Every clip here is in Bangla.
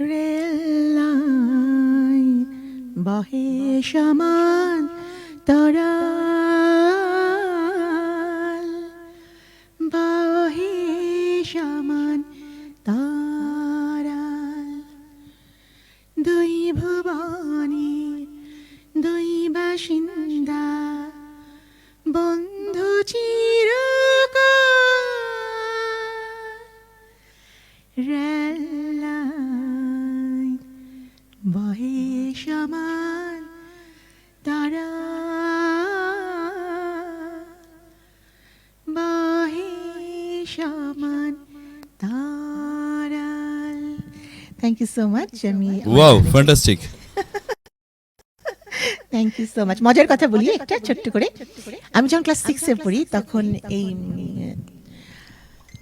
রেল লাইন বহে সমান তরাল। বহে সমান তরাল। দুই ভুবনে দুই বাসিন্দা বন্ধু চিরকাল। সমান তারাল থ্যাংক ইউ সো মাচ আমি wow fantastic thank you so much মজার কথা বলি একটা ছোট্ট করে। আমি যখন ক্লাস সিক্সে পড়ি তখন এই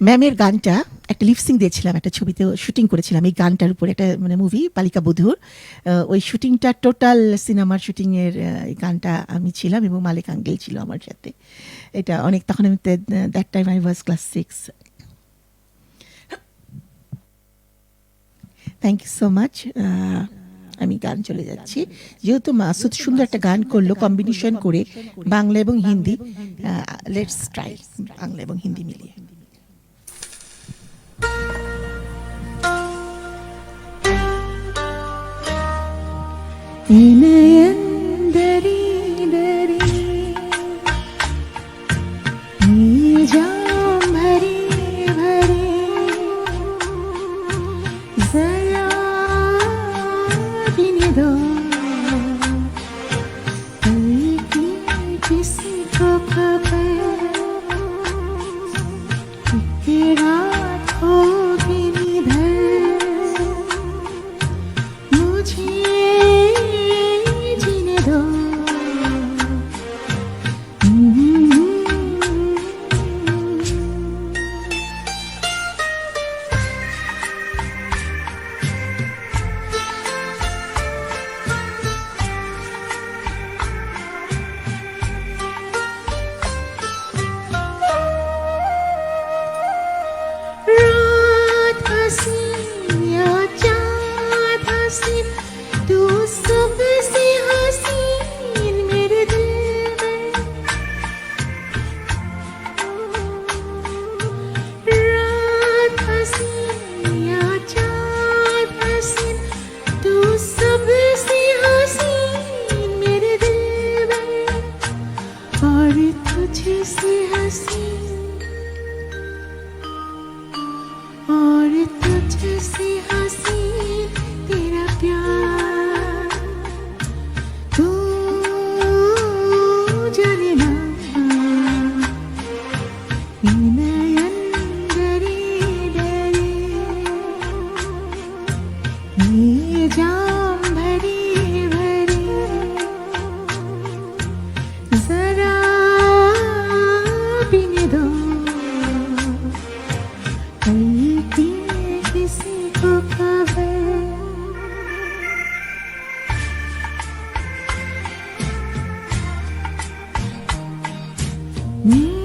ম্যামের গানটা একটা লিপসিং দিয়েছিলাম, একটা ছবিতে শুটিং করেছিলাম, এই গানটার উপরে একটা মানে মুভি বালিকা বধুর। ওই শুটিংটা টোটাল সিনেমার শুটিংয়ের গানটা আমি ছিলাম এবং মালিক আঙ্গেল ছিল আমার সাথে। এটা অনেক, তখন আমি that time I was class six thank you so much আমি গান চলে যাচ্ছি। যেহেতু মাসুদ সুন্দর একটা গান করল কম্বিনেশন করে বাংলা এবং হিন্দি লেটস ট্রাই বাংলা এবং হিন্দি মিলিয়ে। jauh और तुझे से हसीन और तुझसे हसीन तेरा प्यार तू जाने ना ये नयन डरे डरे ये जाम भरे भरे जरा Mm.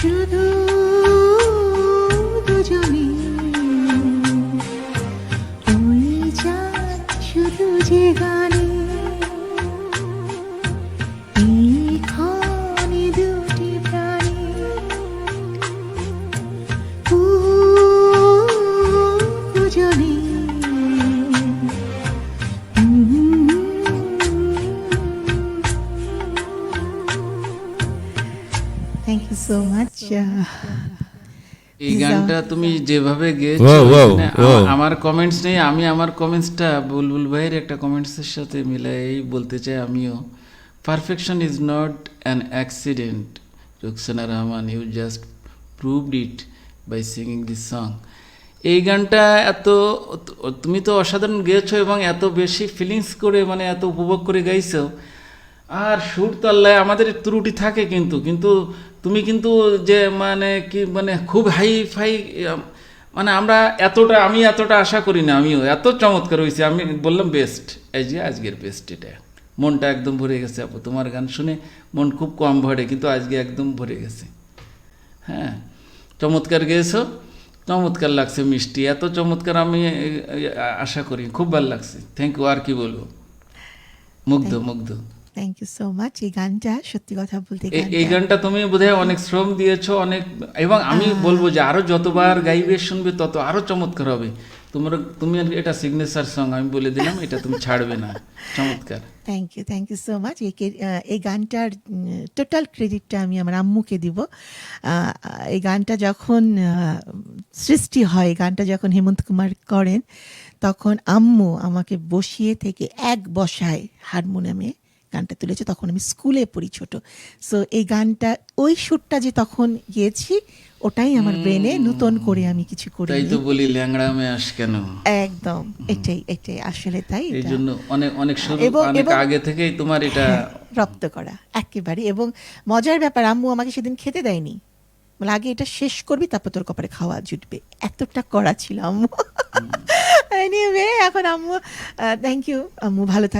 to do thank you so much এই গানটা তুমি যেভাবে গেয়েছো মানে. আমার কমেন্টস নেই আমি আমার কমেন্টসটা বুলবুল ভাইয়ের একটা কমেন্টসের সাথে মিলাই বলতে চাই আমিও। Perfection is not an accident Ruksana Rahman you just proved it by singing this song এই গানটা এত তুমি তো অসাধারণ গেয়েছো এবং এত বেশি ফিলিংস করে মানে এত উপভোগ করে গাইছো। আর সুর তো আল্লাহ আমাদের ত্রুটি থাকে কিন্তু কিন্তু তুমি কিন্তু যে মানে কি মানে খুব হাই ফাই মানে আমরা এতটা আমি এতটা আশা করি না আমিও। এত চমৎকার হয়েছে আমি বললাম বেস্ট এই যে আজকের বেস্ট এটা। মনটা একদম ভরে গেছে আপু। তোমার গান শুনে মন খুব কম ভরে কিন্তু আজকে একদম ভরে গেছে। হ্যাঁ চমৎকার গেয়েছো চমৎকার লাগছে মিষ্টি। এত চমৎকার আমি আশা করি খুব ভালো লাগছে। থ্যাংক ইউ আর কি বলব? মুগ্ধ মুগ্ধ। থ্যাংক ইউ সো মাচ এই গানটা সত্যি কথা বলতে এই গানটা- তুমি বোধহয় অনেক শ্রম দিয়েছ অনেক এবং আমি বলব যে আরও যতবার গাইবে শুনবে তত আরও চমৎকার হবে। তোমার তুমি এটা সিগনেচার সং আমি বলে দিলাম এটা তুমি ছাড়বে না। চমৎকার। Thank you thank you so much এই গানটার টোটাল ক্রেডিটটা আমি আমার আম্মুকে দিব। এই গানটা যখন সৃষ্টি হয় গানটা যখন হেমন্ত কুমার করেন তখন আম্মু আমাকে বসিয়ে থেকে এক বসায় হারমোনিয়ামে গানটা তুলেছে তখন আমি স্কুলে পড়ি ছোট। সো এই গানটা ওই সুরটা যে তখন গিয়েছি ওটাই আমার ব্রেনে নতুন করে আমি কিছু করি তাই তো বলি ল্যাংড়া মে আস কেন? একদম এটাই এটাই আসলে তাই এই এটা। জন্য অনেক অনেক শুরু অনেক আগে থেকেই তোমার এটা হ্যাঁ, রপ্ত করা একেবারে। এবং মজার ব্যাপার আম্মু আমাকে সেদিন খেতে দেয়নি। বলে আগে এটা শেষ করবি তারপর তোর কপালে খাওয়া জুটবে। এতটা করা ছিল আম্মু। এনিওয়ে এখন আম্মু থ্যাংক ইউ আম্মু ভালো থাক।